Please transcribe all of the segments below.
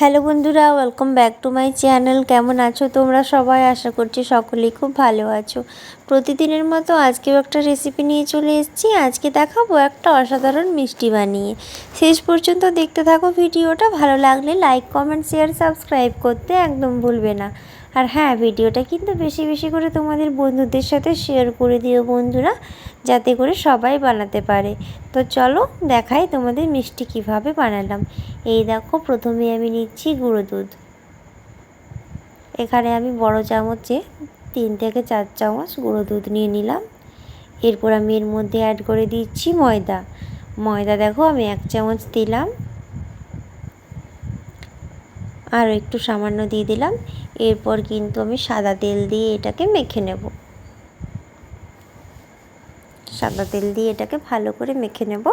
Hello বন্ধুরা welcome back to my channel কেমন আছো তোমরা সবাই? আশা করছি সকলেই খুব ভালো আছো। প্রতিদিনের মতো আজকেও একটা রেসিপি নিয়ে চলে এসেছি। আজকে দেখাবো একটা অসাধারণ মিষ্টি বানিয়ে। শেষ পর্যন্ত দেখতে থাকো ভিডিওটা। ভালো লাগলে লাইক কমেন্ট শেয়ার সাবস্ক্রাইব করতে একদম ভুলবে না। আর হ্যাঁ ভিডিওটা কিন্তু বেশি বেশি করে তোমাদের বন্ধুদের সাথে শেয়ার করে দিও বন্ধুরা, যাতে করে সবাই বানাতে পারে। তো চলো দেখাই তোমাদের মিষ্টি কীভাবে বানালাম। এই দেখো, প্রথমে আমি নিচ্ছি গুঁড়ো দুধ। এখানে আমি বড় চামচে তিন থেকে চার চামচ গুঁড়ো দুধ নিয়ে নিলাম। এরপর আমি এর মধ্যে অ্যাড করে দিচ্ছি ময়দা। ময়দা দেখো, আমি এক চামচ দিলাম। আর একটু সামান্য দিয়ে দিলাম। এরপর কিন্তু আমি সাদা তেল দিয়ে এটাকে মেখে নেব। সাদা তেল দিয়ে এটাকে ভালো করে মেখে নেব।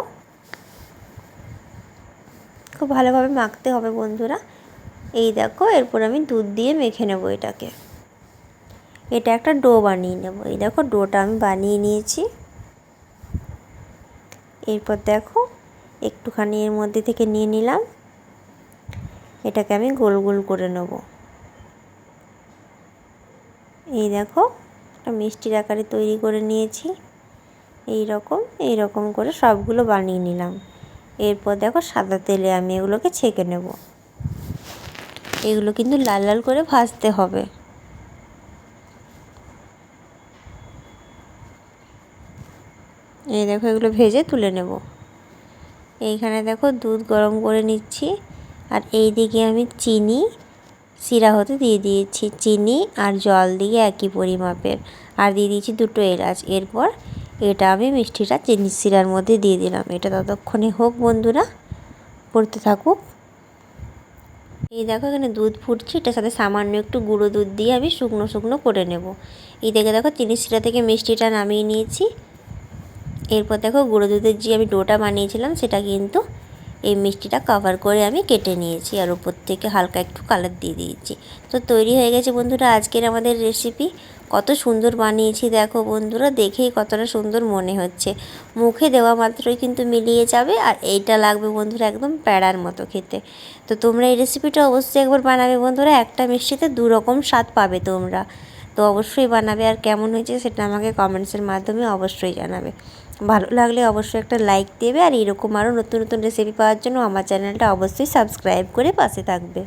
খুব ভালোভাবে মাখতে হবে বন্ধুরা। এই দেখো, এরপর আমি দুধ দিয়ে মেখে নেব এটাকে। এটা একটা ডো বানিয়ে নেব। এই দেখো, ডোটা আমি বানিয়ে নিয়েছি। এরপর দেখো, একটুখানি এর মধ্যে থেকে নিয়ে নিলাম। এটাকে আমি গোল গোল করে নেব। এই দেখো, একটা মিষ্টির আকারে তৈরি করে নিয়েছি। এই রকম এই রকম করে সবগুলো বানিয়ে নিলাম। এরপর দেখো সাদা তেলে আমি এগুলোকে ছেঁকে নেব। এগুলো কিন্তু লাল লাল করে ভাজতে হবে। এই দেখো এগুলো ভেজে তুলে নেব। এইখানে দেখো দুধ গরম করে নিচ্ছি। আর এই দিকে আমি চিনি, শিরা হতে দিয়ে দিয়েছি। চিনি আর জল দিয়ে একই পরিমাপের। আর দিয়ে দিয়েছি দুটো এলাচ। এরপর এটা আমি মিষ্টিটা চিনি শিরার মধ্যে দিয়ে দিলাম। এটা ততক্ষণে হোক বন্ধুরা, পড়তে থাকুক। এই দেখো এখানে দুধ ফুটছে, এটার সাথে সামান্য একটু গুঁড়ো দুধ দিয়ে আমি শুকনো শুকনো করে নেব। এই দেখে দেখো চিনি শিরা থেকে মিষ্টিটা নামিয়ে নিয়েছি। এরপর দেখো গুঁড়ো দুধের যে আমি ডোটা বানিয়েছিলাম, সেটা কিন্তু এই মিষ্টিটা কভার করে আমি কেটে নিয়েছি আর উপর থেকে হালকা একটু কালার দিয়ে দিয়েছি। তো তৈরি হয়ে গেছে বন্ধুরা আজকের আমাদের রেসিপি কত সুন্দর বানিয়েছি দেখো বন্ধুরা, দেখেই কতটা সুন্দর মনে হচ্ছে। মুখে দেওয়া মাত্রই কিন্তু মিলিয়ে যাবে আর এইটা লাগবে বন্ধুরা একদম প্যাড়ার মতো খেতে। তো তোমরা এই রেসিপিটা অবশ্যই একবার বানাবে বন্ধুরা, একটা মিষ্টিতে দু রকম স্বাদ পাবে তোমরা। তো অবশ্যই বানাবে আর কেমন হয়েছে সেটা আমাকে কমেন্টসের মাধ্যমে অবশ্যই জানাবে। ভালো লাগলে অবশ্যই একটা লাইক দেবে আর এরকম আরও নতুন নতুন রেসিপি পাওয়ার জন্য আমার চ্যানেলটা অবশ্যই সাবস্ক্রাইব করে পাশে থাকবে।